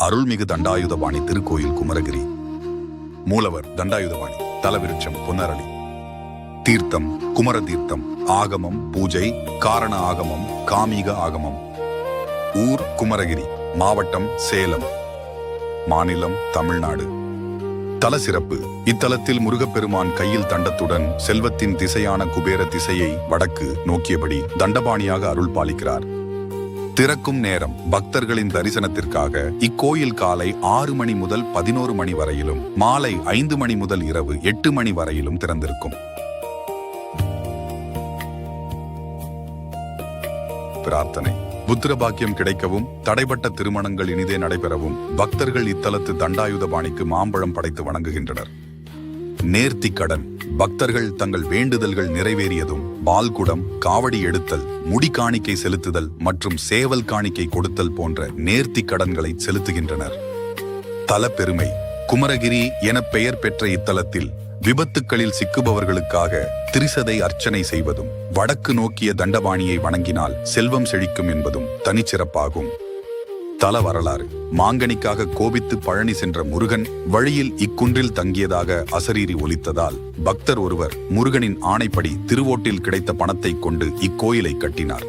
அருள்மிகு தண்டாயுதபாணி திருக்கோயில் குமரகிரி. மூலவர் தண்டாயுதபாணி தலவிருட்சம் பொன்னரளி. தீர்த்தம் குமர தீர்த்தம் ஆகமம் பூஜை காரண ஆகமம் காமீக ஆகமம். ஊர் குமரகிரி மாவட்டம் சேலம். மாநிலம் தமிழ்நாடு. தல சிறப்பு இத்தலத்தில் முருகப்பெருமான் கையில் தண்டத்துடன் செல்வத்தின் திசையான குபேர திசையை வடக்கு நோக்கியபடி தண்டபாணியாக அருள் பாலிக்கிறார். திறக்கும் நேரம் பக்தர்களின் தரிசனத்திற்காக இக்கோயில் காலை ஆறு மணி முதல் பதினோரு மணி வரையிலும் மாலை ஐந்து மணி முதல் இரவு எட்டு மணி வரையிலும் திறந்திருக்கும். பிரார்த்தனை. புத்திரபாக்கியம் கிடைக்கவும் தடைபட்ட திருமணங்கள் இனிதே நடைபெறவும் பக்தர்கள் இத்தலத்து தண்டாயுதபாணிக்கு மாம்பழம் படைத்து வணங்குகின்றனர். நேர்த்திக்கடன். பக்தர்கள் தங்கள் வேண்டுதல்கள் நிறைவேறியதும் பால்குடம் காவடி எடுத்தல் முடி காணிக்கை செலுத்துதல் மற்றும் சேவல் காணிக்கை கொடுத்தல் போன்ற நேர்த்தி கடன்களை செலுத்துகின்றனர். தல பெருமை குமரகிரி என பெயர் பெற்ற இத்தலத்தில் விபத்துக்களில் சிக்குபவர்களுக்காக திரிசதை அர்ச்சனை செய்வதும் வடக்கு நோக்கிய தண்டபாணியை வணங்கினால் செல்வம் செழிக்கும் என்பதும் தனிச்சிறப்பாகும். தல வரலாறு. மாங்கனிக்காக கோபித்து பழனி சென்ற முருகன் வழியில் இக்குன்றில் தங்கியதாக அசரீரி ஒலித்ததால் பக்தர் ஒருவர் முருகனின் ஆணைப்படி திருவோட்டில் கிடைத்த பணத்தைக் கொண்டு இக்கோயிலை கட்டினார்.